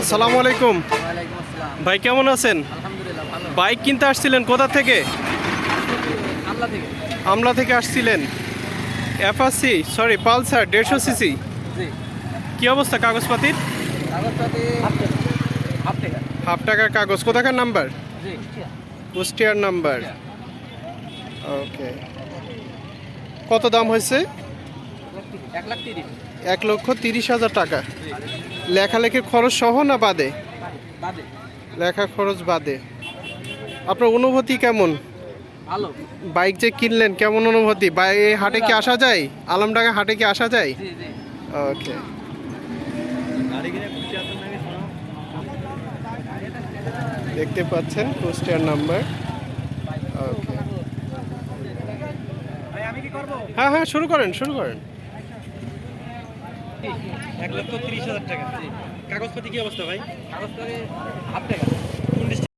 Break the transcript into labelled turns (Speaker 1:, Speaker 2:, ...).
Speaker 1: আসসালামু আলাইকুম। ভাই কেমন আছেন? বাইক কিনতে আসছিলেন কোথা থেকে?
Speaker 2: আমলা থেকে।
Speaker 1: আসছিলেন। এফআসি সরি পালসার দেড়শো সিসি। কি অবস্থা কাগজপাতির?
Speaker 2: কাগজপাতি হাফ
Speaker 1: টাকার কাগজ। কোথাকার নাম্বার? কুষ্টিয়ার নাম্বার। ওকে। কত দাম হয়েছে?
Speaker 2: এক
Speaker 1: লক্ষ তিরিশ হাজার টাকা। লেখালেখির খরচ সহ না বাদে? লেখা খরচ বাদে। আপনার অনুভূতি কেমন?
Speaker 2: ভালো।
Speaker 1: বাইক যে কিনলেন কেমন অনুভূতি? বাই এই হাটে কি আসা যায়? আলমডাঙ্গা হাটে কি আসা যায়? ওকে। দেখতে পাচ্ছেন কুষ্টিয়ার নাম্বার। ওকে। হ্যাঁ হ্যাঁ শুরু করেন শুরু করেন।
Speaker 3: এক লক্ষ তিরিশ হাজার টাকা। কাগজপাতি কি অবস্থা ভাই?
Speaker 2: কাগজপাতি হাফ টাকা।